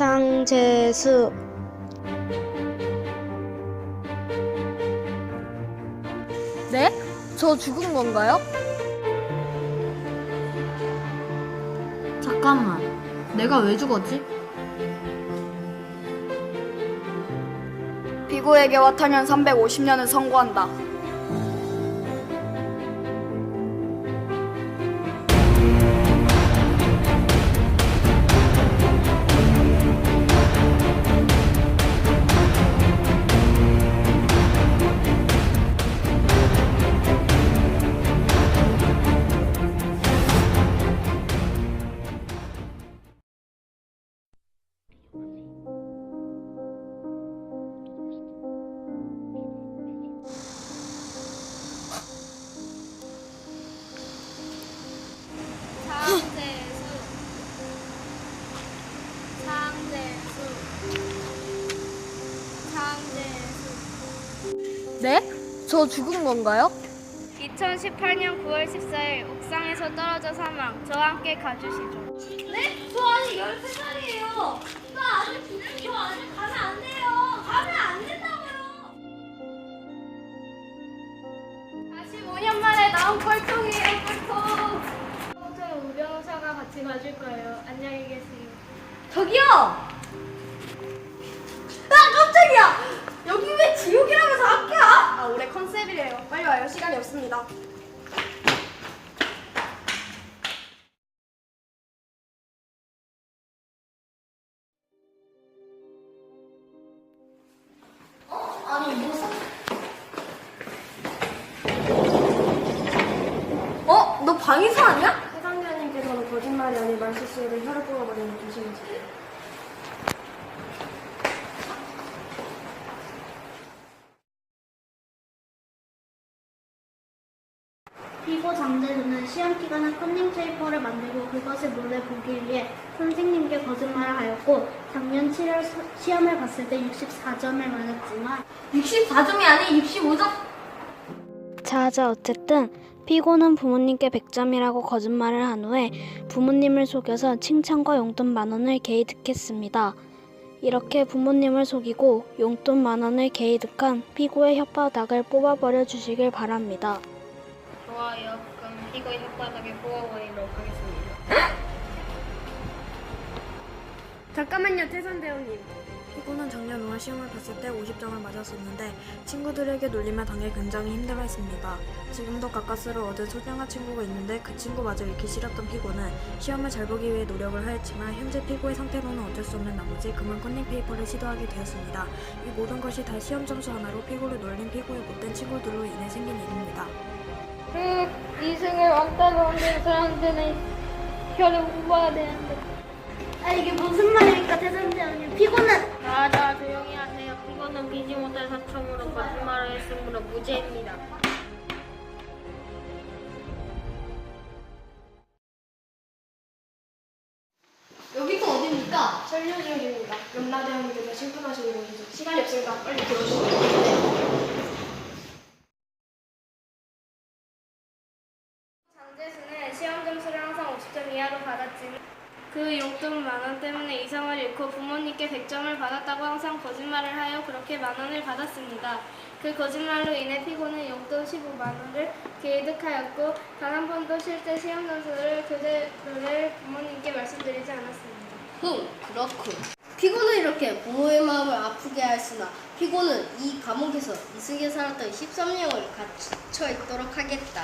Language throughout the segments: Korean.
장재수 네? 저 죽은 건가요? 잠깐만. 내가 왜 죽었지? 피고에게 와타면 350년을 선고한다. 네? 저 죽은 건가요? 2018년 9월 14일 옥상에서 떨어져 사망. 저와 함께 가주시죠. 네? 저 아직 13살이에요. 나 아직 부- 저 아직 가면 안 돼요. 가면 안 된다고요. 45년 만에 나온 꼴통이에요, 꼴통. 처음부터 우변호사가 같이 가줄 거예요. 안녕히 계세요. 저기요. 빨리 와요. 시간이 없습니다. 아니 무슨? 어? 너 방위사 아니야? 해상대원님께서는 거짓말이 아닌 말실수로 혀를 뽑아버리는 조심하세 장재수는 시험 기간에 컨닝 페이퍼를 만들고 그것을 몰래 보기 위해 선생님께 거짓말을 하였고 작년 7월 서- 시험을 봤을 때 64점을 맞았지만 64점이 아닌 65점. 자자 어쨌든 피고는 부모님께 100점이라고 거짓말을 한 후에 부모님을 속여서 칭찬과 용돈 만 원을 개이득했습니다. 이렇게 부모님을 속이고 용돈 만 원을 개이득한 피고의 혓바닥을 뽑아버려 주시길 바랍니다. 좋아요. 이거 혓바닥에 뽑아버리도록 하겠습니다. 잠깐만요, 태산대원님. 피고는 작년 5월 시험을 봤을 때 50점을 맞았었는데 친구들에게 놀림을 당해 굉장히 힘들어했습니다. 지금도 가까스로 얻은 소중한 친구가 있는데 그 친구마저 잃기 싫었던 피고는 시험을 잘 보기 위해 노력을 하였지만 현재 피고의 상태로는 어쩔 수 없는 나머지 그만 컨닝 페이퍼를 시도하게 되었습니다. 이 모든 것이 다 시험 점수 하나로 피고를 놀린 피고의 못된 친구들로 인해 생긴 일입니다. 그 이승을 왕따로 만든 사람들은 혀를 뽑아야 되는데. 아 이게 무슨 말입니까 대장장님 피고는 자자 조용히 하세요. 이거는 비지 못할 사청으로 거짓말을 했으므로 무죄입니다. 여기가 어디입니까? 설명 중입니다. 염라대원님께서 신분하시는 곳이죠. 시간이 없으니까 빨리 들어오시죠. 장재수는 시험 점수를 50점 이하로 받았지만 그 용돈 만 원 때문에 이성을 잃고 부모님께 100점을 받았다고 항상 거짓말을 하여 그렇게 만 원을 받았습니다. 그 거짓말로 인해 피고는 용돈 15만 원을 개이득하였고 단 한 번도 실제 시험 점수를 그대로를 부모님께 말씀드리지 않았습니다. 흠, 그렇군. 피고는 이렇게 부모의 마음을 아프게 하였으나 피고는 이 감옥에서 이승에 살았던 13년을 갇혀 있도록 하겠다.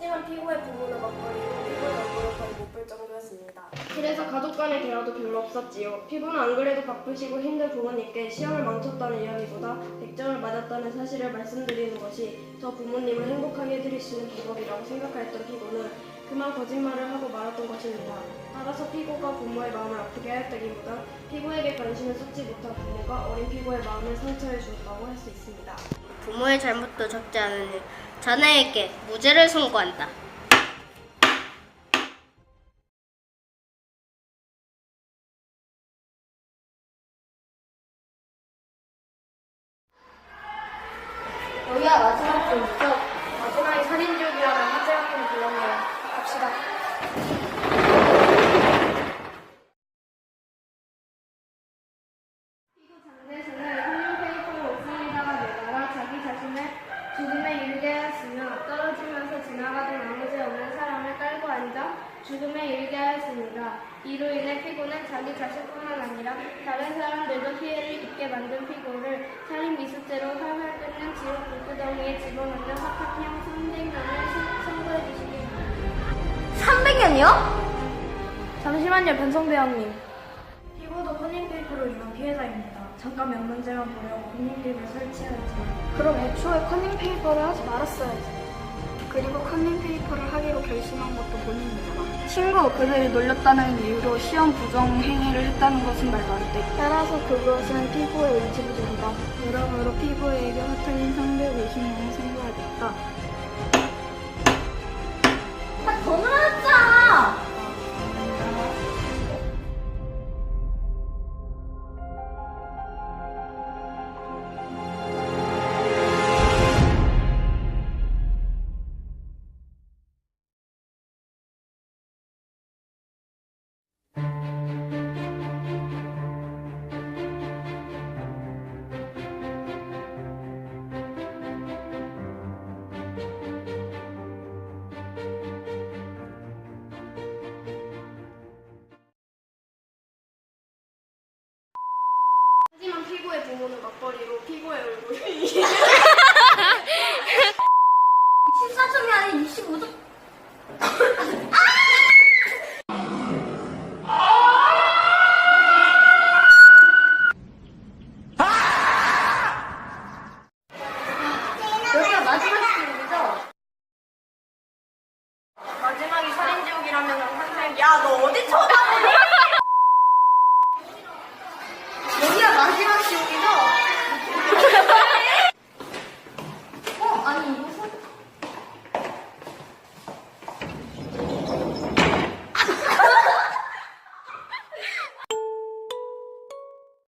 하지만 피고의 부모는 막걸리로 피고의 얼굴을 거의 못 볼 정도였습니다. 그래서 가족 간의 대화도 별로 없었지요. 피고는 안 그래도 바쁘시고 힘든 부모님께 시험을 망쳤다는 이야기보다 100점을 맞았다는 사실을 말씀드리는 것이 저 부모님을 행복하게 해드릴 수 있는 방법이라고 생각하였던 피고는 그만 거짓말을 하고 말았던 것입니다. 따라서 피고가 부모의 마음을 아프게 하였다기보다 피고에게 관심을 쏟지 못한 부모가 어린 피고의 마음을 상처해 주었다고 할 수 있습니다. 부모의 잘못도 적지 않으니 자네에게 무죄를 선고한다. 여기가 마지막 분이죠? 죽음에 이르게 하였습니다. 이로 인해 피고는 자기 자신뿐만 아니라 다른 사람들도 피해를 입게 만든 피고를 살인 미수죄로 살을 끊는 지옥 물구덩이에 집어넣는 합합형 300년을 선고해 주시기 바랍니다. 300년이요? 잠시만요, 변성배우님. 피고도 컨닝테이프로 인한 피해자입니다. 잠깐 몇 문제만 보려고 컨닝테이프를 설치하였지만 그럼 애초에 컨닝페이퍼를 하지 말았어야지. 그리고 커닝페이퍼를 하기로 결심한 것도 본인이잖아. 친구, 그를 놀렸다는 이유로 시험 부정 행위를 했다는 것은 말도 안 돼. 따라서 그것은 피고의 의지 부족이다. 여러모로 피고에게 허탈린 350만을 선고하겠다. 피고의 얼굴이 14점이